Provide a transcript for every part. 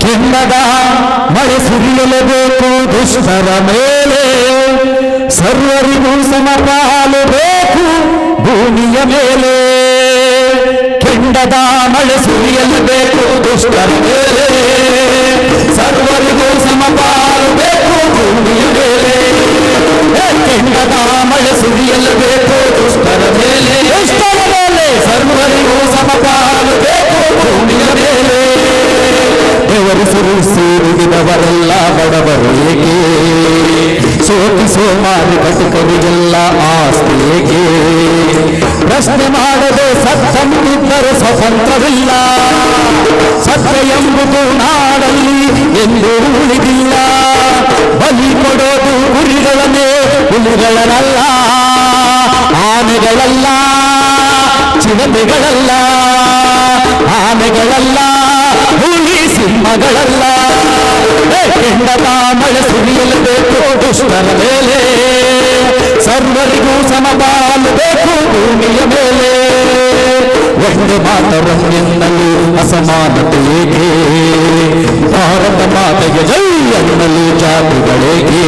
ಕೆಂಡದ ಮಳೆ ಸುರಿಯಲೇಬೇಕು, ದುಷ್ಟರ ಮೇಲೆ ಸರ್ವರಿಗೂ ಸಮಪಾಲು ಬೇಕು ಭೂಮಿಯ ಮೇಲೆ. ಕೆಂಡದ ಮಳೆ ಸುರಿಯಲೇಬೇಕು, ದುಷ್ಟರ ಮೇಲೆ. ಸರ್ವರಿಗೂ ಸಮಪಾಲು ಬೇಕು ಭೂಮಿಯ ಮೇಲೆ. ಕೆಂಡದ ಮಳೆ ಸುರಿಯಲೇಬೇಕು, ದುಷ್ಟರ ಮೇಲೆ. ದುಷ್ಟರ ಮೇಲೆ. ಸರ್ವರಿಗೂ ಸಮಪಾಲು ಬೇಕು ಭೂಮಿಯ ಮೇಲೆ. ದೇವರು ಸುರಿಸಿರುವುದವರೆಲ್ಲ ಬಡವರು ಏಕೆ ಸೋತಿಸೋ ಮಾರಿ ಕಟುಕರಿಗೆಲ್ಲ ಆಸ್ತಿ ಏಕೆ ಪ್ರಶ್ನೆ ಮಾಡದೆ ಸತ್ತಂಬಿದ್ದರೆ ಸ್ವತಂತ್ರವಿಲ್ಲ ಸತ್ಯ ಎಂಬುದು ನಾಡಲ್ಲಿ ಎಂದು ಉಳಿದಿಲ್ಲ ಬಲಿ ಕೊಡೋದು ಗುರಿಗಳನ್ನೇ ಹುಲಿಗಳಲ್ಲ ಆನೆಗಳಲ್ಲ ಚಿರತೆಗಳಲ್ಲ ಆನೆಗಳಲ್ಲ ಸಿಂಹಗಳಲ್ಲ ಏ, ಕೆಂಡದ ದುಷ್ಟರ ಮೇಲೆ. ಸರ್ವರಿಗೂ ಸಮಪಾಲು ಬೇಕು ಭೂಮಿಯ ಮೇಲೆ. ಒಂದು ಮಾತರಂ ಎನ್ನಲು ಅಸಮಾನತೆ ಏಕೆ ಭಾರತ ಮಾತೆಗೆ ಜೈ ಎನ್ನಲು ಜಾತಿಗಳೇಕೆ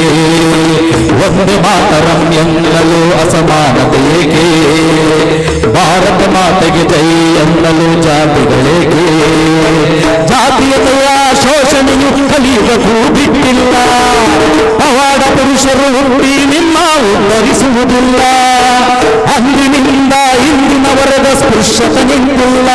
ಒಂದು ಮಾತರಂ ಎನ್ನಲು ಅಸಮಾನತೆ ಏಕೆ ಭಾರತ ಮಾತೆಗೆ ಜೈ ಎನ್ನಲು ಜಾತಿಗಳೇಕೆ ಜಾತೀಯತೆಯ ಶೋಷಣೆಯು ಕಲಿಯುಗಕ್ಕೂ ಬಿಟ್ಟಿಲ್ಲ ಪವಾಡ ಪುರುಷರು ಹುಟ್ಟಿ ನಿಮ್ಮ ಉದ್ಧರಿಸುವುದಿಲ್ಲ ಅಂದಿನಿಂದ ಇಂದಿನವರೆಗ ಸ್ಪೃಶ್ಯತೆ ನಿಂತಿಲ್ಲ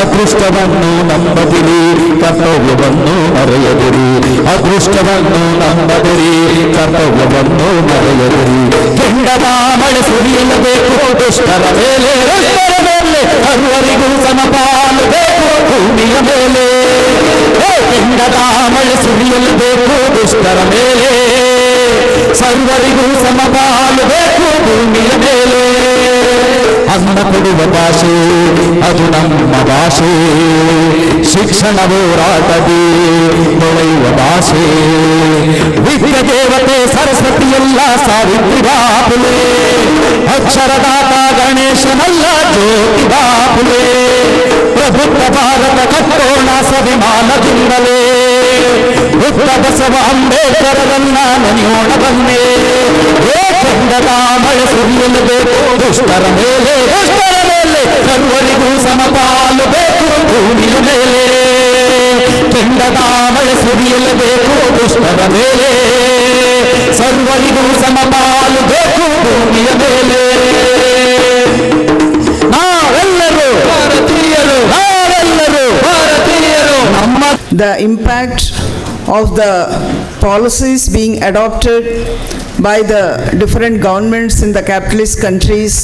ಅದೃಷ್ಟವನ್ನು ನಂಬದಿರಿ ಕರ್ತವ್ಯವನ್ನು ಮರೆಯದಿರಿ ಅದೃಷ್ಟವನ್ನು ನಂಬದಿರಿ ಕರ್ತವ್ಯವನ್ನು ಮರೆಯದಿರಿ ಕೆಂಡದ ಮಳೆ ಸುರಿಯಲೇಬೇಕು ದುಷ್ಟರ ಮೇಲೆ ದುಷ್ಟರ ಮೇಲೆ ಸರ್ವರಿಗೂ ಸಮಪಾಲು ಬೇಕು ಭೂಮಿಯ ಮೇಲೆ ಏ, ಕೆಂಡದ ಮಳೆ ಸುರಿಯಲೇಬೇಕು ದುಷ್ಟರ ಮೇಲೆ ಸರ್ವರಿಗೂ ಸಮಪಾಲು ಬೇಕು ಭೂಮಿಯ ಮೇಲೆ. ಅನ್ನ ಕೊಡುವ ಭಾಷೆ, ಅದು ನಮ್ಮ ಭಾಷೆ. ಶಿಕ್ಷಣ ಹೋರಾಟದಿ ಬೆಳೆಯುವ ಭಾಷೆ. ವಿದ್ಯೆ ದೇವತೆ ಸರಸ್ವತಿಯಲ್ಲ ಸಾವಿತ್ರಿ ಬಾಪುಲೆ. ಅಕ್ಷರದಾತ ಗಣೇಶನಲ್ಲ ಜ್ಯೋತಿ ಬಾಪುಲೆ. ಪ್ರಬುದ್ಧ ಭಾರತ ಕಟ್ಟೋಣ ಸ್ವಾಭಿಮಾನದಿಂದಲೇ ಬುದ್ಧ ಬಸವ ಅಂಬೇಡ್ಕರರನ್ನ ನೆನೆಯೋಣ ಬನ್ನೇ ಏ ಚಂದದ ಮಳೆ ಸುರಿಯಲೇಬೇಕು ದುಷ್ಟರ ಮೇಲೆ ದುಷ್ಟರ ಮೇಲೆ ಸರ್ವರಿಗೂ ಸಮಪಾಲು ಬೇಕು ಭೂಮಿಯ ಮೇಲೆ ಕೆಂಡದ ಮಳೆ ಸುರಿಯಲೇಬೇಕು ದುಷ್ಟರ ಮೇಲೆ ಸರ್ವರಿಗೂ ಸಮಪಾಲು ಬೇಕು ಭೂಮಿಯ ಮೇಲೆ the impact of the policies being adopted by the different governments in the capitalist countries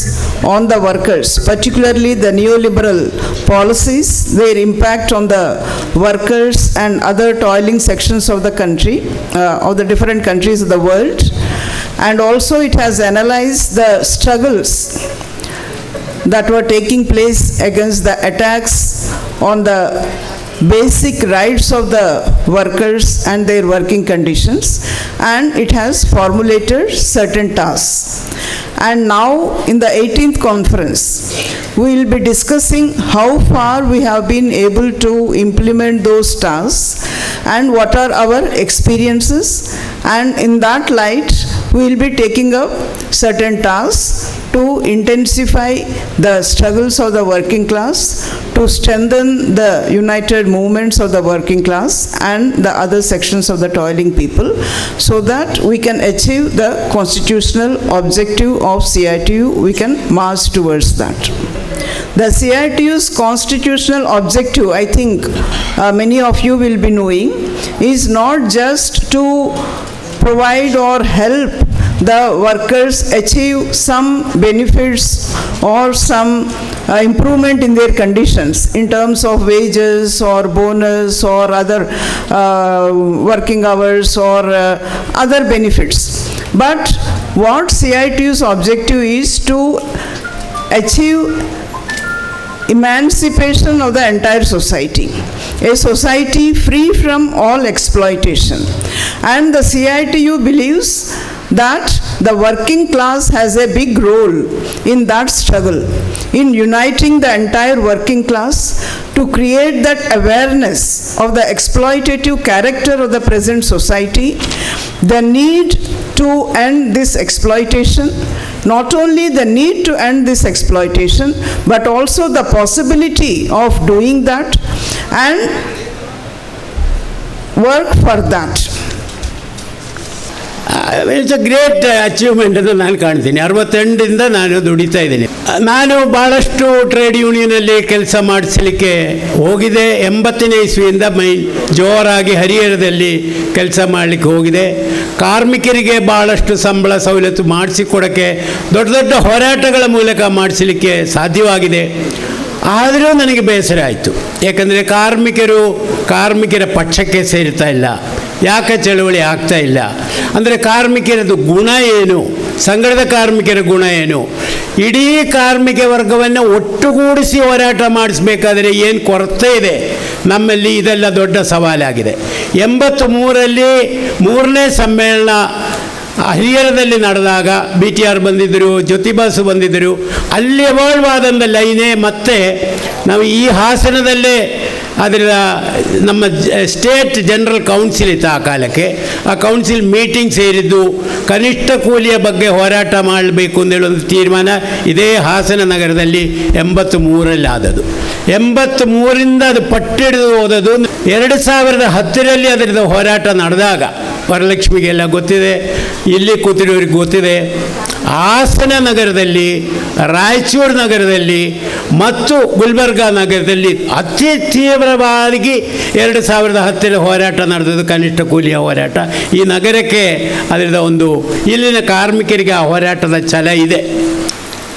on the workers, particularly the neoliberal policies, their impact on the workers and other toiling sections of the country, uh, of the different countries of the world. And also it has analyzed the struggles that were taking place against the attacks on the basic rights of the workers and their working conditions and it has formulated certain tasks. And now in the 18th conference, we will be discussing how far we have been able to implement those tasks and what are our experiences and in that light, we will be taking up certain tasks to intensify the struggles of the working class, to strengthen the united movements of the working class and the other sections of the toiling people, so that we can achieve the constitutional objective of CITU, we can march towards that. The CITU's constitutional objective, I think uh, many of you will be knowing, is not just to provide or help the workers achieve some benefits or some uh, improvement in their conditions in terms of wages or bonus or other uh, working hours or uh, other benefits. But what CITU's objective is to achieve emancipation of the entire society, a society free from all exploitation. And the CITU believes that the working class has a big role in that struggle, in uniting the entire working class to create that awareness of the exploitative character of the present society, the need to end this exploitation, not only the need to end this exploitation, but also the possibility of doing that and work for that. It's a great achievement ಅಂತ ನಾನು ಕಾಣ್ತೀನಿ. ಅರವತ್ತೆಂಟರಿಂದ ನಾನು ದುಡಿತಾ ಇದ್ದೀನಿ. ನಾನು ಭಾಳಷ್ಟು trade ಯೂನಿಯನಲ್ಲಿ ಕೆಲಸ ಮಾಡಿಸಲಿಕ್ಕೆ ಹೋಗಿದೆ. ಎಂಬತ್ತನೇ ಇಸ್ವಿಯಿಂದ ಮೈ ಜೋರಾಗಿ ಹರಿಹರದಲ್ಲಿ ಕೆಲಸ ಮಾಡಲಿಕ್ಕೆ ಹೋಗಿದೆ. ಕಾರ್ಮಿಕರಿಗೆ ಭಾಳಷ್ಟು ಸಂಬಳ ಸವಲತ್ತು ಮಾಡಿಸಿಕೊಡೋಕ್ಕೆ ದೊಡ್ಡ ದೊಡ್ಡ ಹೋರಾಟಗಳ ಮೂಲಕ ಮಾಡಿಸಲಿಕ್ಕೆ ಸಾಧ್ಯವಾಗಿದೆ. ಆದರೂ ನನಗೆ ಬೇಸರ ಆಯಿತು. ಯಾಕಂದರೆ ಕಾರ್ಮಿಕರು, ಕಾರ್ಮಿಕರ ಪಕ್ಷಕ್ಕೆ ಸೇರ್ತಾ ಇಲ್ಲ. ಯಾಕೆ ಚಳುವಳಿ ಆಗ್ತಾ ಇಲ್ಲ? ಅಂದರೆ ಕಾರ್ಮಿಕರದು ಗುಣ ಏನು? ಸಂಘದ ಕಾರ್ಮಿಕರ ಗುಣ ಏನು? ಇಡೀ ಕಾರ್ಮಿಕ ವರ್ಗವನ್ನು ಒಟ್ಟುಗೂಡಿಸಿ ಹೋರಾಟ ಮಾಡಿಸ್ಬೇಕಾದ್ರೆ ಏನು ಕೊರತೆ ಇದೆ? ನಮ್ಮಲ್ಲಿ ಇದೆಲ್ಲ ದೊಡ್ಡ ಸವಾಲಾಗಿದೆ. ಎಂಬತ್ತು ಮೂರಲ್ಲಿ ಮೂರನೇ ಸಮ್ಮೇಳನ ಹರಿಹರದಲ್ಲಿ ನಡೆದಾಗ ಬಿ ಟಿ ಆರ್ ಬಂದಿದ್ದರು ಜ್ಯೋತಿಬಾಸು ಬಂದಿದ್ದರು. ಅಲ್ಲಿ ಎವಾಲ್ವ್ ಆದಂಥ ಲೈನೇ ಮತ್ತೆ ನಾವು ಈ ಹಾಸನದಲ್ಲೇ ಅದರ ನಮ್ಮ ಸ್ಟೇಟ್ ಜನರಲ್ ಕೌನ್ಸಿಲ್ ಇತ್ತು ಆ ಕಾಲಕ್ಕೆ. ಆ ಕೌನ್ಸಿಲ್ ಮೀಟಿಂಗ್ ಸೇರಿದ್ದು ಕನಿಷ್ಠ ಕೂಲಿಯ ಬಗ್ಗೆ ಹೋರಾಟ ಮಾಡಬೇಕು ಅಂತೇಳಿ ಒಂದು ತೀರ್ಮಾನ ಇದೇ ಹಾಸನ ನಗರದಲ್ಲಿ ಎಂಬತ್ತು ಮೂರಲ್ಲಿ ಆದದ್ದು. ಎಂಬತ್ತು ಮೂರಿಂದ ಅದು ಪಟ್ಟಿಡಿದು ಹೋದದು ಎರಡು ಸಾವಿರದ ಹತ್ತರಲ್ಲಿ ಅದರದ್ದು ಹೋರಾಟ ನಡೆದಾಗ ವರಲಕ್ಷ್ಮಿಗೆಲ್ಲ ಗೊತ್ತಿದೆ, ಇಲ್ಲಿ ಕೂತಿರೋರಿಗೆ ಗೊತ್ತಿದೆ. ಹಾಸನ ನಗರದಲ್ಲಿ, ರಾಯಚೂರು ನಗರದಲ್ಲಿ ಮತ್ತು ಗುಲ್ಬರ್ಗ ನಗರದಲ್ಲಿ ಅತಿ ತೀವ್ರವಾಗಿ ಎರಡು ಸಾವಿರದ ಹತ್ತರ ಹೋರಾಟ ನಡೆದದ್ದು ಕನಿಷ್ಠ ಕೂಲಿಯ ಹೋರಾಟ. ಈ ನಗರಕ್ಕೆ ಅದರದ ಒಂದು ಇಲ್ಲಿನ ಕಾರ್ಮಿಕರಿಗೆ ಆ ಹೋರಾಟದ ಛಲ ಇದೆ.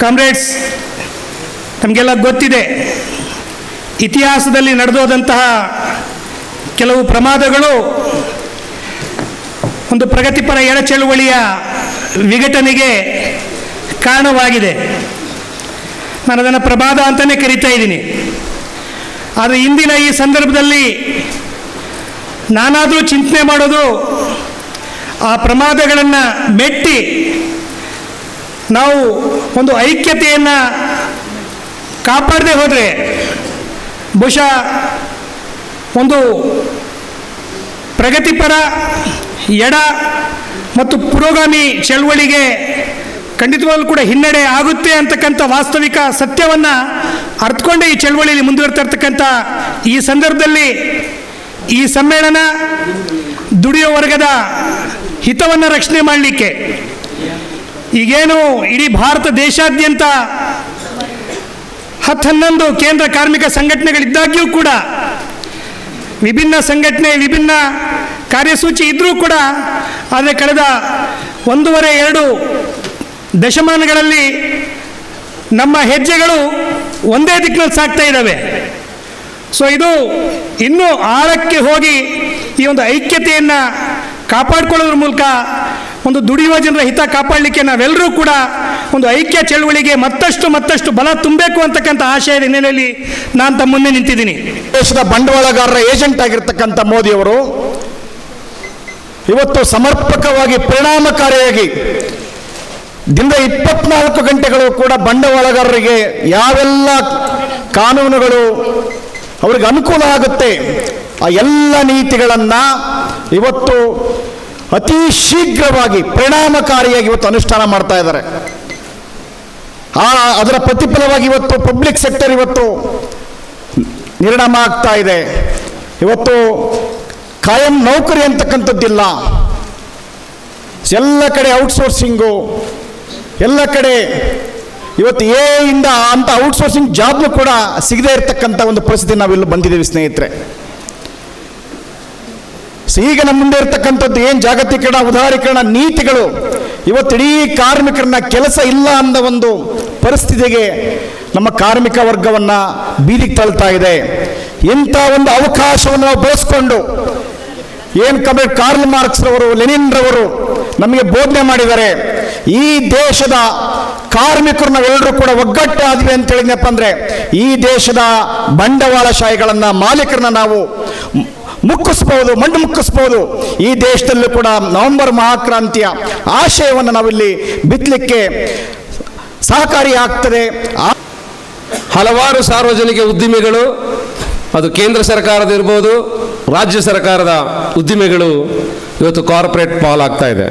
ಕಾಮ್ರೇಡ್ಸ್ ನಮಗೆಲ್ಲ ಗೊತ್ತಿದೆ, ಇತಿಹಾಸದಲ್ಲಿ ನಡೆದೋದಂತಹ ಕೆಲವು ಪ್ರಮಾದಗಳು ಒಂದು ಪ್ರಗತಿಪರ ಎಡ ಚಳುವಳಿಯ ವಿಘಟನೆಗೆ ಕಾರಣವಾಗಿದೆ. ನಾನು ಅದನ್ನು ಪ್ರಭಾದ ಅಂತಲೇ ಕರಿತಾ ಇದ್ದೀನಿ. ಆದರೆ ಇಂದಿನ ಈ ಸಂದರ್ಭದಲ್ಲಿ ನಾನಾದರೂ ಚಿಂತನೆ ಮಾಡೋದು ಆ ಪ್ರಮಾದಗಳನ್ನು ಮೆಟ್ಟಿ ನಾವು ಒಂದು ಐಕ್ಯತೆಯನ್ನು ಕಾಪಾಡದೆ ಹೋದರೆ ಬಹುಶಃ ಒಂದು ಪ್ರಗತಿಪರ ಎಡ ಮತ್ತು ಪುರೋಗಾಮಿ ಚಳವಳಿಗೆ ಖಂಡಿತವಾಗಲೂ ಕೂಡ ಹಿನ್ನಡೆ ಆಗುತ್ತೆ ಅಂತಕ್ಕಂಥ ವಾಸ್ತವಿಕ ಸತ್ಯವನ್ನು ಅರ್ಥಕೊಂಡೇ ಈ ಚಳವಳಿಯಲ್ಲಿ ಮುಂದುವರ್ತಾ ಇರ್ತಕ್ಕಂಥ ಈ ಸಂದರ್ಭದಲ್ಲಿ ಈ ಸಮ್ಮೇಳನ ದುಡಿಯೋ ವರ್ಗದ ಹಿತವನ್ನು ರಕ್ಷಣೆ ಮಾಡಲಿಕ್ಕೆ ಈಗೇನು ಇಡೀ ಭಾರತ ದೇಶಾದ್ಯಂತ ಹತ್ತು ಹನ್ನೊಂದು ಕೇಂದ್ರ ಕಾರ್ಮಿಕ ಸಂಘಟನೆಗಳಿದ್ದಾಗ್ಯೂ ಕೂಡ ವಿಭಿನ್ನ ಸಂಘಟನೆ, ವಿಭಿನ್ನ ಕಾರ್ಯಸೂಚಿ ಇದ್ದರೂ ಕೂಡ ಆದರೆ ಕಳೆದ ಒಂದೂವರೆ ಎರಡು ದಶಮಾನಗಳಲ್ಲಿ ನಮ್ಮ ಹೆಜ್ಜೆಗಳು ಒಂದೇ ದಿಕ್ಕಿನಲ್ಲಿ ಸಾಗ್ತಾ ಇದ್ದಾವೆ. ಸೊ ಇದು ಇನ್ನೂ ಆಳಕ್ಕೆ ಹೋಗಿ ಈ ಒಂದು ಐಕ್ಯತೆಯನ್ನು ಕಾಪಾಡಿಕೊಳ್ಳೋದ್ರ ಮೂಲಕ ಒಂದು ದುಡಿಯುವ ಜನರ ಹಿತ ಕಾಪಾಡಲಿಕ್ಕೆ ನಾವೆಲ್ಲರೂ ಕೂಡ ಒಂದು ಐಕ್ಯ ಚಳುವಳಿಗೆ ಮತ್ತಷ್ಟು ಮತ್ತಷ್ಟು ಬಲ ತುಂಬಬೇಕು ಅಂತಕ್ಕಂಥ ಆಶಯದ ಹಿನ್ನೆಲೆಯಲ್ಲಿ ನಾನು ತಮ್ಮ ಮುಂದೆ ನಿಂತಿದ್ದೀನಿ. ದೇಶದ ಬಂಡವಾಳಗಾರರ ಏಜೆಂಟ್ ಆಗಿರ್ತಕ್ಕಂಥ ಮೋದಿಯವರು ಇವತ್ತು ಸಮರ್ಪಕವಾಗಿ ಪರಿಣಾಮಕಾರಿಯಾಗಿ ದಿನದ ಇಪ್ಪತ್ನಾಲ್ಕು ಗಂಟೆಗಳು ಕೂಡ ಬಂಡವಾಳಗಾರರಿಗೆ ಯಾವೆಲ್ಲ ಕಾನೂನುಗಳು ಅವರಿಗೆ ಅನುಕೂಲ ಆಗುತ್ತೆ, ಆ ಎಲ್ಲ ನೀತಿಗಳನ್ನು ಇವತ್ತು ಅತಿ ಶೀಘ್ರವಾಗಿ ಪರಿಣಾಮಕಾರಿಯಾಗಿ ಇವತ್ತು ಅನುಷ್ಠಾನ ಮಾಡ್ತಾ ಇದ್ದಾರೆ. ಆ ಅದರ ಪ್ರತಿಫಲವಾಗಿ ಇವತ್ತು ಪಬ್ಲಿಕ್ ಸೆಕ್ಟರ್ ಇವತ್ತು ನಿರ್ಣಾಮ ಆಗ್ತಾ ಇದೆ. ಇವತ್ತು ಕಾಯಂ ನೌಕರಿ ಅಂತಕ್ಕಂಥದ್ದಿಲ್ಲ. ಎಲ್ಲ ಕಡೆ ಔಟ್ಸೋರ್ಸಿಂಗು, ಎಲ್ಲ ಕಡೆ ಇವತ್ತು ಏ ಇಂದ ಅಂತ ಔಟ್ಸೋರ್ಸಿಂಗ್ ಜಾಬ್ನು ಕೂಡ ಸಿಗದೇ ಇರತಕ್ಕಂಥ ಒಂದು ಪರಿಸ್ಥಿತಿ ನಾವಿಲ್ಲಿ ಬಂದಿದ್ದೀವಿ ಸ್ನೇಹಿತರೆ. ಈಗ ನಮ್ಮ ಮುಂದೆ ಇರತಕ್ಕಂಥದ್ದು ಏನು ಜಾಗತೀಕರಣ, ಉದಾರೀಕರಣ, ನೀತಿಗಳು, ಇವತ್ತು ಇಡೀ ಕಾರ್ಮಿಕರನ್ನ ಕೆಲಸ ಇಲ್ಲ ಅಂದ ಒಂದು ಪರಿಸ್ಥಿತಿಗೆ ನಮ್ಮ ಕಾರ್ಮಿಕ ವರ್ಗವನ್ನು ಬೀದಿಗೆ ತಳ್ತಾ ಇದೆ. ಇಂಥ ಒಂದು ಅವಕಾಶವನ್ನು ನಾವು ಬಳಸ್ಕೊಂಡು ಏನು ಕಬೆ ಕಾರ್ಲ್ ಮಾರ್ಕ್ಸ್ ರವರು, ಲೆನಿನ್ ರವರು ನಮಗೆ ಬೋಧನೆ ಮಾಡಿದ್ದಾರೆ, ಈ ದೇಶದ ಕಾರ್ಮಿಕರು ನಾವೆಲ್ಲರೂ ಕೂಡ ಒಗ್ಗಟ್ಟಾದ್ವಿ ಅಂತ ಹೇಳಿದ್ನಪ್ಪ ಅಂದ್ರೆ, ಈ ದೇಶದ ಬಂಡವಾಳಶಾಹಿಗಳನ್ನು ಮಾಲೀಕರನ್ನ ನಾವು ಮುಕ್ಕಿಸ್ಬೋದು, ಮಣ್ಣು ಮುಕ್ಕಿಸ್ಬೋದು. ಈ ದೇಶದಲ್ಲೂ ಕೂಡ ನವೆಂಬರ್ ಮಹಾಕ್ರಾಂತಿಯ ಆಶಯವನ್ನು ನಾವಿಲ್ಲಿ ಬಿತ್ತಲಿಕ್ಕೆ ಸಹಕಾರಿ ಆಗ್ತದೆ. ಆ- ಹಲವಾರು ಸಾರ್ವಜನಿಕ ಉದ್ದಿಮೆಗಳು ಅದು ಕೇಂದ್ರ ಸರ್ಕಾರದ ಇರ್ಬೋದು, ರಾಜ್ಯ ಸರ್ಕಾರದ ಉದ್ದಿಮೆಗಳು ಇವತ್ತು ಕಾರ್ಪೊರೇಟ್ ಪಾಲಾಗ್ತಾ ಇದೆ.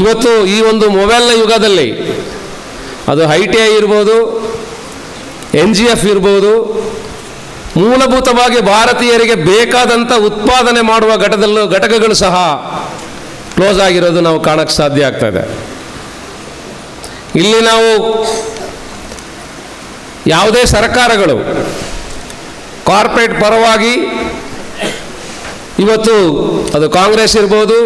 ಇವತ್ತು ಈ ಒಂದು ಮೊಬೈಲ್ನ ಯುಗದಲ್ಲಿ ಅದು ಐ ಟಿ ಐ ಇರ್ಬೋದು ಎನ್ ಜಿ ಎಫ್ ಇರ್ಬೋದು, ಮೂಲಭೂತವಾಗಿ ಭಾರತೀಯರಿಗೆ ಬೇಕಾದಂಥ ಉತ್ಪಾದನೆ ಮಾಡುವ ಘಟದಲ್ಲೂ ಘಟಕಗಳು ಸಹ ಕ್ಲೋಸ್ ಆಗಿರೋದು ನಾವು ಕಾಣಕ್ಕೆ ಸಾಧ್ಯ ಆಗ್ತಾ ಇದೆ. ಇಲ್ಲಿ ನಾವು ಯಾವುದೇ ಸರ್ಕಾರಗಳು ಕಾರ್ಪೊರೇಟ್ ಪರವಾಗಿ ಇವತ್ತು ಅದು ಕಾಂಗ್ರೆಸ್ ಇರ್ಬೋದು,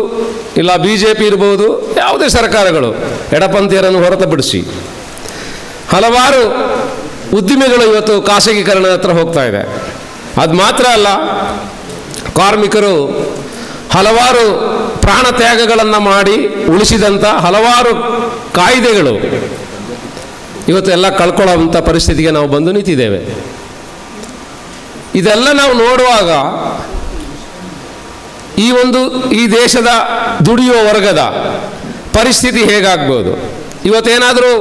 ಇಲ್ಲ ಬಿ ಜೆ ಪಿ ಇರ್ಬೋದು, ಯಾವುದೇ ಸರ್ಕಾರಗಳು ಎಡಪಂಥೀಯರನ್ನು ಹೊರತುಪಡಿಸಿ ಹಲವಾರು ಉದ್ದಿಮೆಗಳು ಇವತ್ತು ಖಾಸಗೀಕರಣ ಹತ್ರ ಹೋಗ್ತಾ ಇದೆ. ಅದು ಮಾತ್ರ ಅಲ್ಲ, ಕಾರ್ಮಿಕರು ಹಲವಾರು ಪ್ರಾಣ ತ್ಯಾಗಗಳನ್ನು ಮಾಡಿ ಉಳಿಸಿದಂಥ ಹಲವಾರು ಕಾಯ್ದೆಗಳು ಇವತ್ತು ಎಲ್ಲ ಕಳ್ಕೊಳ್ಳೋವಂಥ ಪರಿಸ್ಥಿತಿಗೆ ನಾವು ಬಂದು ನಿಂತಿದ್ದೇವೆ. ಇದೆಲ್ಲ ನಾವು ನೋಡುವಾಗ ಈ ಒಂದು ಈ ದೇಶದ ದುಡಿಯುವ ವರ್ಗದ ಪರಿಸ್ಥಿತಿ ಹೇಗಾಗ್ಬೋದು? ಇವತ್ತೇನಾದರೂ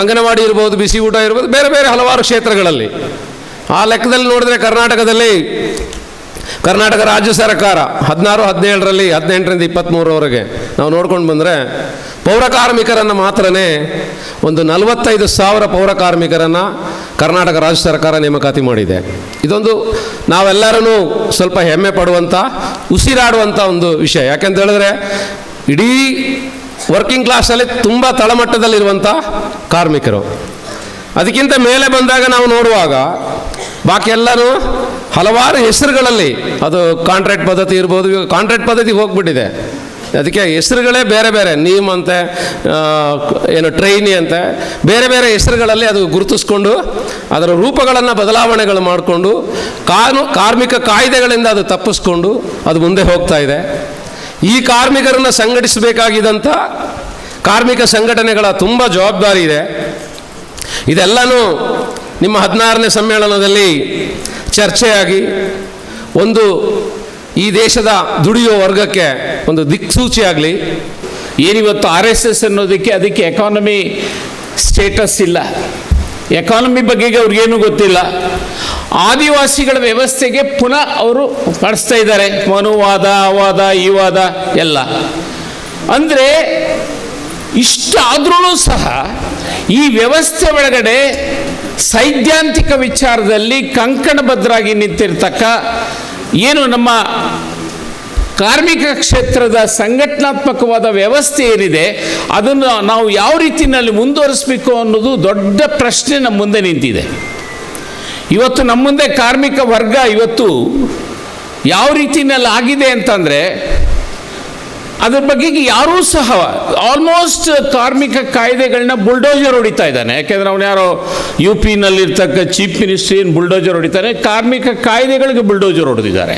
ಅಂಗನವಾಡಿ ಇರ್ಬೋದು, ಬಿಸಿ ಊಟ ಇರ್ಬೋದು, ಬೇರೆ ಬೇರೆ ಹಲವಾರು ಕ್ಷೇತ್ರಗಳಲ್ಲಿ. ಆ ಲೆಕ್ಕದಲ್ಲಿ ನೋಡಿದ್ರೆ ಕರ್ನಾಟಕದಲ್ಲಿ ಕರ್ನಾಟಕ ರಾಜ್ಯ ಸರ್ಕಾರ ಹದಿನಾರು, ಹದಿನೇಳರಲ್ಲಿ, ಹದಿನೆಂಟರಿಂದ ಇಪ್ಪತ್ತ್ಮೂರವರೆಗೆ ನಾವು ನೋಡ್ಕೊಂಡು ಬಂದರೆ ಪೌರಕಾರ್ಮಿಕರನ್ನು ಮಾತ್ರನೇ ಒಂದು ನಲವತ್ತೈದು ಸಾವಿರ ಪೌರ ಕಾರ್ಮಿಕರನ್ನು ಕರ್ನಾಟಕ ರಾಜ್ಯ ಸರ್ಕಾರ ನೇಮಕಾತಿ ಮಾಡಿದೆ. ಇದೊಂದು ನಾವೆಲ್ಲರೂ ಸ್ವಲ್ಪ ಹೆಮ್ಮೆ ಪಡುವಂಥ ಉಸಿರಾಡುವಂಥ ಒಂದು ವಿಷಯ. ಯಾಕೆಂತ ಹೇಳಿದ್ರೆ, ಇಡೀ ವರ್ಕಿಂಗ್ ಕ್ಲಾಸಲ್ಲಿ ತುಂಬ ತಳಮಟ್ಟದಲ್ಲಿರುವಂಥ ಕಾರ್ಮಿಕರು. ಅದಕ್ಕಿಂತ ಮೇಲೆ ಬಂದಾಗ ನಾವು ನೋಡುವಾಗ, ಬಾಕಿ ಎಲ್ಲರೂ ಹಲವಾರು ಹೆಸರುಗಳಲ್ಲಿ ಅದು ಕಾಂಟ್ರಾಕ್ಟ್ ಪದ್ಧತಿ ಇರ್ಬೋದು ಕಾಂಟ್ರಾಕ್ಟ್ ಪದ್ಧತಿ ಹೋಗ್ಬಿಟ್ಟಿದೆ. ಅದಕ್ಕೆ ಹೆಸರುಗಳೇ ಬೇರೆ ಬೇರೆ, ನೀಮ್ ಅಂತೆ ಏನು ಟ್ರೈನಿ ಅಂತೆ, ಬೇರೆ ಬೇರೆ ಹೆಸರುಗಳಲ್ಲಿ ಅದು ಗುರುತಿಸ್ಕೊಂಡು, ಅದರ ರೂಪಗಳನ್ನು ಬದಲಾವಣೆಗಳು ಮಾಡಿಕೊಂಡು, ಕಾನು, ಕಾರ್ಮಿಕ ಕಾಯ್ದೆಗಳಿಂದ ಅದು ತಪ್ಪಿಸ್ಕೊಂಡು ಅದು ಮುಂದೆ ಹೋಗ್ತಾ ಇದೆ. ಈ ಕಾರ್ಮಿಕರನ್ನು ಸಂಘಟಿಸಬೇಕಾಗಿದ್ದಂಥ ಕಾರ್ಮಿಕ ಸಂಘಟನೆಗಳ ತುಂಬ ಜವಾಬ್ದಾರಿ ಇದೆ. ಇದೆಲ್ಲನೂ ನಿಮ್ಮ ಹದಿನಾರನೇ ಸಮ್ಮೇಳನದಲ್ಲಿ ಚರ್ಚೆಯಾಗಿ ಒಂದು ಈ ದೇಶದ ದುಡಿಯುವ ವರ್ಗಕ್ಕೆ ಒಂದು ದಿಕ್ಸೂಚಿ ಆಗಲಿ. ಏನಿವತ್ತು ಆರ್ ಎಸ್ ಎಸ್ ಅನ್ನೋದಕ್ಕೆ ಅದಕ್ಕೆ ಎಕಾನಮಿ ಸ್ಟೇಟಸ್ ಇಲ್ಲ. ಎಕಾನಮಿ ಬಗ್ಗೆಗೆ ಅವ್ರಿಗೇನು ಗೊತ್ತಿಲ್ಲ. ಆದಿವಾಸಿಗಳ ವ್ಯವಸ್ಥೆಗೆ ಪುನಃ ಅವರು ನಡೆಸ್ತಾ ಇದ್ದಾರೆ. ಮನುವಾದ, ಅವಾದ ಈ ವಾದ ಎಲ್ಲ. ಅಂದರೆ ಇಷ್ಟಾದ್ರೂ ಸಹ ಈ ವ್ಯವಸ್ಥೆ ಒಳಗಡೆ ಸೈದ್ಧಾಂತಿಕ ವಿಚಾರದಲ್ಲಿ ಕಂಕಣಭದ್ರಾಗಿ ನಿಂತಿರ್ತಕ್ಕ ಏನು ನಮ್ಮ ಕಾರ್ಮಿಕ ಕ್ಷೇತ್ರದ ಸಂಘಟನಾತ್ಮಕವಾದ ವ್ಯವಸ್ಥೆ ಏನಿದೆ, ಅದನ್ನು ನಾವು ಯಾವ ರೀತಿಯಲ್ಲಿ ಮುಂದುವರಿಸಬೇಕು ಅನ್ನೋದು ದೊಡ್ಡ ಪ್ರಶ್ನೆ ನಮ್ಮ ಮುಂದೆ ನಿಂತಿದೆ. ಇವತ್ತು ನಮ್ಮ ಮುಂದೆ ಕಾರ್ಮಿಕ ವರ್ಗ ಇವತ್ತು ಯಾವ ರೀತಿಯಲ್ಲಿ ಆಗಿದೆ ಅಂತಂದರೆ ಅದ್ರ ಬಗ್ಗೆ ಯಾರೂ ಸಹ ಆಲ್ಮೋಸ್ಟ್ ಕಾರ್ಮಿಕ ಕಾಯ್ದೆಗಳನ್ನ ಬುಲ್ಡೋಜರ್ ಹೊಡಿತಾ ಇದ್ದಾನೆ. ಯಾಕೆಂದ್ರೆ ಅವನು ಯಾರೋ ಯು ಪಿನಲ್ಲಿರ್ತಕ್ಕ ಚೀಫ್ ಮಿನಿಸ್ಟ್ರಿ ಏನು ಬುಲ್ಡೋಜರ್ ಹೊಡಿತಾನೆ, ಕಾರ್ಮಿಕ ಕಾಯ್ದೆಗಳಿಗೆ ಬುಲ್ಡೋಜರ್ ಹೊಡೆದಿದ್ದಾರೆ.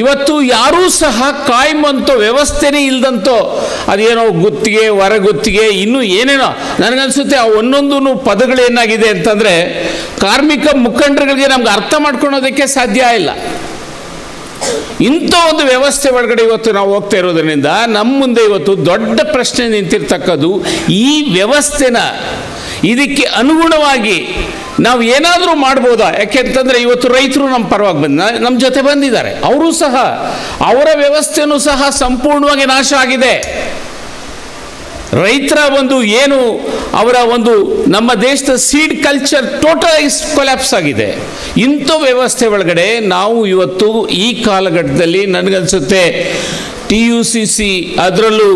ಇವತ್ತು ಯಾರೂ ಸಹ ಕಾಯ್ಮಂತೋ ವ್ಯವಸ್ಥೆನೇ ಇಲ್ದಂತೋ ಅದೇನೋ ಗುತ್ತಿಗೆ ಹೊರಗುತ್ತಿಗೆ ಇನ್ನೂ ಏನೇನೋ ನನಗನ್ಸುತ್ತೆ ಆ ಒಂದೊಂದು ಪದಗಳೇನಾಗಿದೆ ಅಂತಂದರೆ ಕಾರ್ಮಿಕ ಮುಖಂಡರುಗಳಿಗೆ ನಮ್ಗೆ ಅರ್ಥ ಮಾಡ್ಕೊಳೋದಕ್ಕೆ ಸಾಧ್ಯ ಇಲ್ಲ. ಇಂಥ ಒಂದು ವ್ಯವಸ್ಥೆ ಒಳಗಡೆ ಇವತ್ತು ನಾವು ಹೋಗ್ತಾ ಇರೋದರಿಂದ ನಮ್ಮ ಮುಂದೆ ಇವತ್ತು ದೊಡ್ಡ ಪ್ರಶ್ನೆ ನಿಂತಿರ್ತಕ್ಕದ್ದು ಈ ವ್ಯವಸ್ಥೆನ ಇದಕ್ಕೆ ಅನುಗುಣವಾಗಿ ನಾವು ಏನಾದರೂ ಮಾಡ್ಬೋದಾ? ಯಾಕೆಂತಂದರೆ ಇವತ್ತು ರೈತರು ನಮ್ಮ ಪರವಾಗಿ ಬಂದ ನಮ್ಮ ಜೊತೆ ಬಂದಿದ್ದಾರೆ. ಅವರು ಸಹ ಅವರ ವ್ಯವಸ್ಥೆನೂ ಸಹ ಸಂಪೂರ್ಣವಾಗಿ ನಾಶ ಆಗಿದೆ. ರೈತರ ಒಂದು ಏನು ಅವರ ಒಂದು ನಮ್ಮ ದೇಶದ ಸೀಡ್ ಕಲ್ಚರ್ ಟೋಟಲ್ ಕೊಲ್ಯಾಪ್ಸ್ ಆಗಿದೆ. ಇಂಥ ವ್ಯವಸ್ಥೆ ಒಳಗಡೆ ನಾವು ಇವತ್ತು ಈ ಕಾಲಘಟ್ಟದಲ್ಲಿ ನನಗನ್ಸುತ್ತೆ ಟಿ ಯು ಸಿ ಸಿ ಅದರಲ್ಲೂ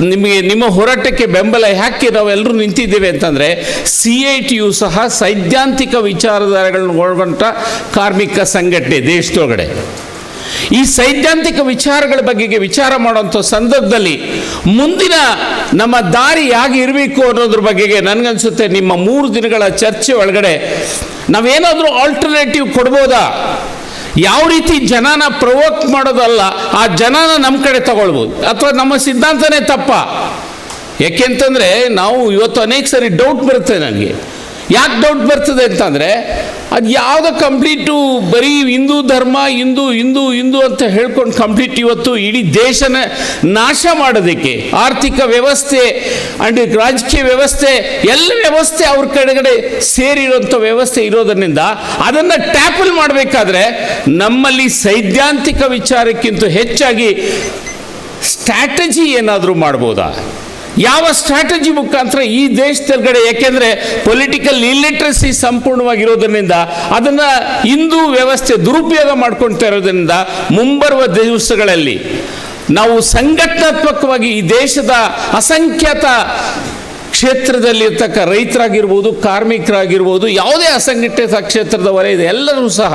ನಿಮಗೆ ನಿಮ್ಮ ಹೋರಾಟಕ್ಕೆ ಬೆಂಬಲ ಯಾಕೆ ನಾವೆಲ್ಲರೂ ನಿಂತಿದ್ದೇವೆ ಅಂತಂದರೆ ಸಿ ಐ ಟಿ ಯು ಸಹ ಸೈದ್ಧಾಂತಿಕ ವಿಚಾರಧಾರೆಗಳನ್ನ ಒಳಗೊಂಡ ಕಾರ್ಮಿಕ ಸಂಘಟನೆ ದೇಶದೊಳಗಡೆ. ಈ ಸೈದ್ಧಾಂತಿಕ ವಿಚಾರಗಳ ಬಗೆಗೆ ವಿಚಾರ ಮಾಡುವಂಥ ಸಂದರ್ಭದಲ್ಲಿ ಮುಂದಿನ ನಮ್ಮ ದಾರಿ ಹೇಗೆ ಇರಬೇಕು ಅನ್ನೋದ್ರ ಬಗ್ಗೆ ನನಗನ್ಸುತ್ತೆ ನಿಮ್ಮ ಮೂರು ದಿನಗಳ ಚರ್ಚೆ ಒಳಗಡೆ ನಾವೇನಾದರೂ ಆಲ್ಟರ್ನೇಟಿವ್ ಕೊಡ್ಬೋದಾ? ಯಾವ ರೀತಿ ಜನನ ಪ್ರವೋಕ್ ಮಾಡೋದಲ್ಲ, ಆ ಜನನ ನಮ್ಮ ಕಡೆ ತಗೊಳ್ಬೋದು. ಅಥವಾ ನಮ್ಮ ಸಿದ್ಧಾಂತನೇ ತಪ್ಪ. ಯಾಕೆಂತಂದರೆ ನಾವು ಇವತ್ತು ಅನೇಕ ಸರಿ ಡೌಟ್ ಬರುತ್ತೆ ನನಗೆ. ಯಾಕೆ ಡೌಟ್ ಬರ್ತದೆ ಅಂತಂದರೆ, ಅದು ಯಾವುದೋ ಕಂಪ್ಲೀಟು ಬರೀ ಹಿಂದೂ ಧರ್ಮ, ಹಿಂದೂ ಹಿಂದೂ ಹಿಂದೂ ಅಂತ ಹೇಳ್ಕೊಂಡು ಕಂಪ್ಲೀಟ್ ಇವತ್ತು ಇಡೀ ದೇಶನ ನಾಶ ಮಾಡೋದಕ್ಕೆ, ಆರ್ಥಿಕ ವ್ಯವಸ್ಥೆ ಆ್ಯಂಡ್ ರಾಜಕೀಯ ವ್ಯವಸ್ಥೆ, ಎಲ್ಲ ವ್ಯವಸ್ಥೆ ಅವ್ರ ಕಡೆಗಡೆ ಸೇರಿರುವಂಥ ವ್ಯವಸ್ಥೆ ಇರೋದರಿಂದ ಅದನ್ನು ಟ್ಯಾಪಲ್ ಮಾಡಬೇಕಾದ್ರೆ ನಮ್ಮಲ್ಲಿ ಸೈದ್ಧಾಂತಿಕ ವಿಚಾರಕ್ಕಿಂತ ಹೆಚ್ಚಾಗಿ ಸ್ಟ್ರಾಟಜಿ ಏನಾದರೂ ಮಾಡ್ಬೋದಾ? ಯಾವ ಸ್ಟ್ರಾಟಜಿ ಮುಖಾಂತರ ಈ ದೇಶದೊಳಗಡೆ ಯಾಕೆಂದ್ರೆ ಪೊಲಿಟಿಕಲ್ ಇಲ್ಲಿಟ್ರಸಿ ಸಂಪೂರ್ಣವಾಗಿರೋದ್ರಿಂದ ಅದನ್ನ ಹಿಂದೂ ವ್ಯವಸ್ಥೆ ದುರುಪಯೋಗ ಮಾಡ್ಕೊಳ್ತಾ ಇರೋದ್ರಿಂದ ಮುಂಬರುವ ದಿವಸಗಳಲ್ಲಿ ನಾವು ಸಂಘಟನಾತ್ಮಕವಾಗಿ ಈ ದೇಶದ ಅಸಂಖ್ಯಾತ ಕ್ಷೇತ್ರದಲ್ಲಿರ್ತಕ್ಕ ರೈತರಾಗಿರ್ಬೋದು, ಕಾರ್ಮಿಕರಾಗಿರ್ಬೋದು, ಯಾವುದೇ ಅಸಂಘಟಿತ ಕ್ಷೇತ್ರದ ಇದೆ, ಎಲ್ಲರೂ ಸಹ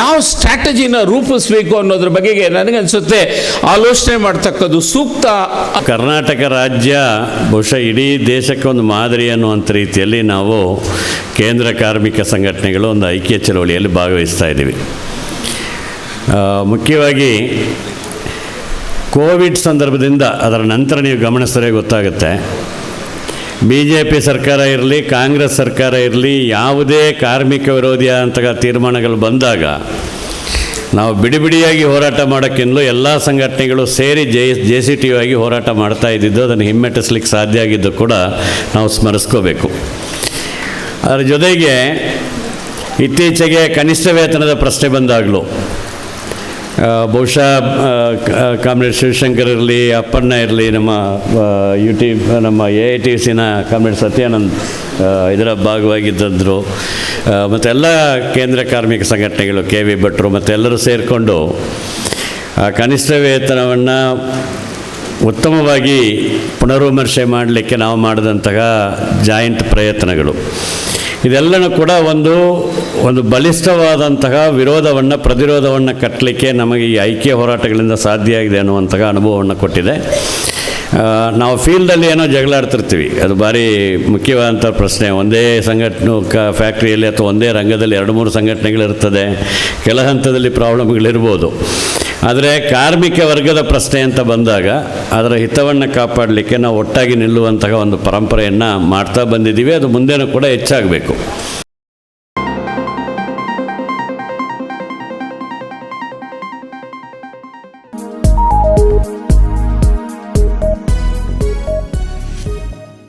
ಯಾವ ಸ್ಟ್ರಾಟಜಿನ ರೂಪಿಸಬೇಕು ಅನ್ನೋದ್ರ ಬಗೆಗೆ ನನಗನ್ಸುತ್ತೆ ಆಲೋಚನೆ ಮಾಡ್ತಕ್ಕದ್ದು ಸೂಕ್ತ. ಕರ್ನಾಟಕ ರಾಜ್ಯ ಬಹುಶಃ ಇಡೀ ದೇಶಕ್ಕೆ ಒಂದು ಮಾದರಿ ಅನ್ನುವಂಥ ರೀತಿಯಲ್ಲಿ ನಾವು ಕೇಂದ್ರ ಕಾರ್ಮಿಕ ಸಂಘಟನೆಗಳು ಒಂದು ಐಕ್ಯ ಚಳವಳಿಯಲ್ಲಿ ಭಾಗವಹಿಸ್ತಾ ಇದ್ದೀವಿ. ಮುಖ್ಯವಾಗಿ ಕೋವಿಡ್ ಸಂದರ್ಭದಿಂದ ಅದರ ನಂತರ ನೀವು ಗಮನಿಸಿದ್ರೆ ಗೊತ್ತಾಗುತ್ತೆ. ಬಿ ಜೆ ಪಿ ಸರ್ಕಾರ ಇರಲಿ, ಕಾಂಗ್ರೆಸ್ ಸರ್ಕಾರ ಇರಲಿ, ಯಾವುದೇ ಕಾರ್ಮಿಕ ವಿರೋಧಿ ಅಂತ ತೀರ್ಮಾನಗಳು ಬಂದಾಗ ನಾವು ಬಿಡಿ ಬಿಡಿಯಾಗಿ ಹೋರಾಟ ಮಾಡೋಕ್ಕಿಂತಲೂ ಎಲ್ಲ ಸಂಘಟನೆಗಳು ಸೇರಿ ಜೆ ಜೆ ಸಿ ಟಿ ಆಗಿ ಹೋರಾಟ ಮಾಡ್ತಾ ಇದ್ದಿದ್ದು, ಅದನ್ನು ಹಿಮ್ಮೆಟ್ಟಿಸ್ಲಿಕ್ಕೆ ಸಾಧ್ಯ ಆಗಿದ್ದು ಕೂಡ ನಾವು ಸ್ಮರಿಸ್ಕೋಬೇಕು. ಅದರ ಜೊತೆಗೆ ಇತ್ತೀಚೆಗೆ ಕನಿಷ್ಠ ವೇತನದ ಪ್ರಶ್ನೆ ಬಂದಾಗಲೂ ಬಹುಶಃ ಕಾಮ್ರೇಡ್ ಶಿವಶಂಕರ್ ಇರಲಿ, ಅಪ್ಪಣ್ಣ ಇರಲಿ, ನಮ್ಮ ಯು ಟಿ ನಮ್ಮ ಎ ಐ ಟಿ ಸಿನ ಕಾಮ್ರೇಡ್ ಸತ್ಯಾನಂದ್ ಇದರ ಭಾಗವಾಗಿದ್ದರು ಮತ್ತೆಲ್ಲ ಕೇಂದ್ರ ಕಾರ್ಮಿಕ ಸಂಘಟನೆಗಳು, ಕೆ ವಿ ಭಟ್ರು ಮತ್ತು ಎಲ್ಲರೂ ಸೇರಿಕೊಂಡು, ಆ, ಕನಿಷ್ಠ ವೇತನವನ್ನು ಉತ್ತಮವಾಗಿ ಪುನರ್ವಿಮರ್ಶೆ ಮಾಡಲಿಕ್ಕೆ ನಾವು ಮಾಡಿದಂತಹ ಜಾಯಿಂಟ್ ಪ್ರಯತ್ನಗಳು. ಇದೆಲ್ಲನೂ ಕೂಡ ಒಂದು ಒಂದು ಬಲಿಷ್ಠವಾದಂತಹ ವಿರೋಧವನ್ನು, ಪ್ರತಿರೋಧವನ್ನು ಕಟ್ಟಲಿಕ್ಕೆ ನಮಗೆ ಈ ಐಕ್ಯ ಹೋರಾಟಗಳಿಂದ ಸಾಧ್ಯ ಆಗಿದೆ ಅನ್ನುವಂತಹ ಅನುಭವವನ್ನು ಕೊಟ್ಟಿದೆ. ನಾವು ಫೀಲ್ಡಲ್ಲಿ ಏನೋ ಜಗಳಾಡ್ತಿರ್ತೀವಿ. ಅದು ಭಾರಿ ಮುಖ್ಯವಾದಂಥ ಪ್ರಶ್ನೆ. ಒಂದೇ ಸಂಘಟನೆ, ಕ, ಫ್ಯಾಕ್ಟ್ರಿಯಲ್ಲಿ ಅಥವಾ ಒಂದೇ ರಂಗದಲ್ಲಿ ಎರಡು, ಮೂರು ಸಂಘಟನೆಗಳಿರ್ತದೆ. ಕೆಲ ಹಂತದಲ್ಲಿ ಪ್ರಾಬ್ಲಮ್ಗಳಿರ್ಬೋದು. ಆದರೆ ಕಾರ್ಮಿಕ ವರ್ಗದ ಪ್ರಶ್ನೆ ಅಂತ ಬಂದಾಗ, ಅದರ ಹಿತವನ್ನು ಕಾಪಾಡಲಿಕ್ಕೆ ನಾವು ಒಟ್ಟಾಗಿ ನಿಲ್ಲುವಂತಹ ಒಂದು ಪರಂಪರೆಯನ್ನು ಮಾಡ್ತಾ ಬಂದಿದ್ದೀವಿ. ಅದು ಮುಂದೆನೂ ಕೂಡ ಹೆಚ್ಚಾಗಬೇಕು.